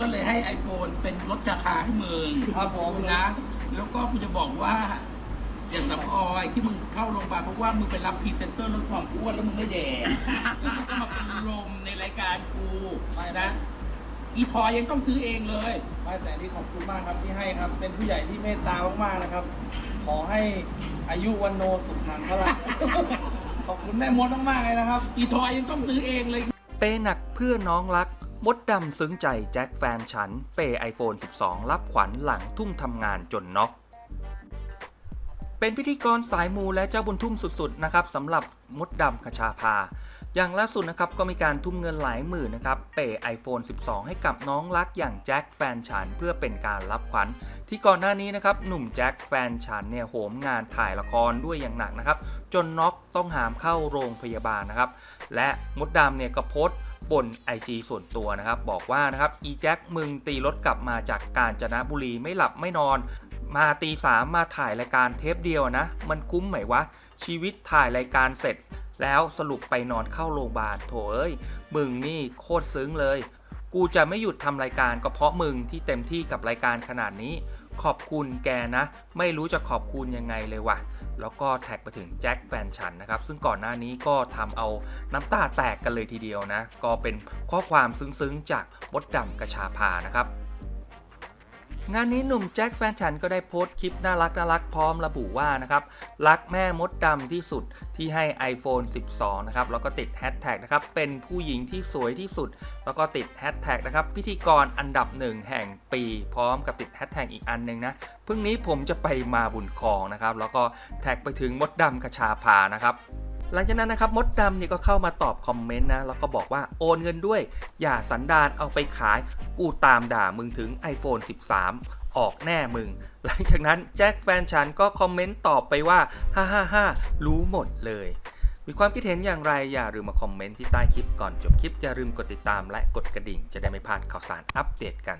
ก็เลยให้ iPhone เป็นลดราคาให้มึงครับผม นะ แล้วก็กูจะบอกว่า อย่าสับออยที่มึงเข้าโรงพยาบาลเพราะว่ามึงไปรับพรีเซนเตอร์ลดความอ้วนแล้วมึงไม่แดกแล้วมึงก็มาเป็นลมในรายการกูนะอีทอยยังต้องซื้อเองเลยไม่แต่นี่ขอบคุณมากครับที่ให้ครับ เป็นผู้ใหญ่ที่เมตตามากๆนะครับ ขอให้อายุวันโนสุขังพลัง ขอบคุณแม่มดมากๆเลยนะครับ อีทอยยังต้องซื้อเองเลย เปย์หนักเพื่อน้องรัก มดดำซึ้งใจแจ็คแฟนฉัน เปย์ iPhone 12 รับขวัญหลังทุ่มทำงานจนน็อกเป็นพิธีกรสายมูและเจ้าบุญทุ่มสุดๆนะครับสำหรับมดดำคชาภา อย่างล่าสุดนะครับก็มีการทุ่มเงินหลายหมื่นนะครับเปย์ iPhone 12 ให้กับน้องรักอย่างแจ็คแฟนฉัน เพื่อเป็นการรับขวัญ ที่ก่อนหน้านี้นะครับหนุ่มแจ็คแฟนฉันเนี่ยโหมงานถ่ายละครด้วยอย่างหนักนะครับ จนน็อกต้องหามเข้าโรงพยาบาลนะครับ และมดดำเนี่ยก็โพสต์ บน IG ส่วนตัวนะครับ บอกว่านะครับอีแจ็คมึงตีรถกลับมาจากกาญจนบุรีไม่หลับไม่นอน มาตีสามมาถ่ายรายการเทปเดียวนะ มันคุ้มไหมวะ ชีวิตถ่ายรายการเสร็จ แล้วสรุปไปนอนเข้าโรงพยาบาลโถเอ้ย มึงนี่โคตรซึ้งเลย กูจะไม่หยุดทำรายการก็เพราะมึงที่เต็มที่กับรายการขนาดนี้ ขอบคุณแกนะ ไม่รู้จะขอบคุณยังไงเลยว่ะ แล้วก็แท็กไปถึงแจ็คแฟนฉันนะครับ ซึ่งก่อนหน้านี้ก็ทำเอาน้ำตาแตกกันเลยทีเดียวนะ ก็เป็นข้อความซึ้งๆจากมดดำกระชาพานะครับ งานนี้หนุ่มแจ็คแฟนฉันก็ได้โพสต์คลิปน่ารักน่ารักพร้อมระบุว่านะครับ รักแม่มดดำที่สุดที่ให้ iPhone 12 นะครับ แล้วก็ติดแฮชแท็กนะครับ เป็นผู้หญิงที่สวยที่สุด แล้วก็ติดแฮชแท็กนะครับ พิธีกรอันดับหนึ่งแห่งปี พร้อมกับติดแฮชแท็กอีกอันหนึ่งนะพรุ่งนี้ผมจะไปมาบุญครองนะครับ แล้วก็แท็กไปถึงมดดำกระชาพานะครับ หลังจากนั้นนะครับมดดำนี่ก็เข้ามาตอบคอมเมนต์นะแล้วก็บอกว่าโอนเงินด้วย อย่าสันดานเอาไปขาย กูตามด่ามึงถึง iPhone 13 ออกแน่มึง หลังจากนั้นแจ็คแฟนฉันก็คอมเมนต์ตอบไปว่าฮ่าฮ่าฮ่ารู้หมดเลย มีความคิดเห็นอย่างไรอย่าลืมมาคอมเมนต์ที่ใต้คลิปก่อนจบคลิปอย่าลืมกดติดตามและกดกระดิ่งจะได้ไม่พลาดข่าวสารอัปเดตกัน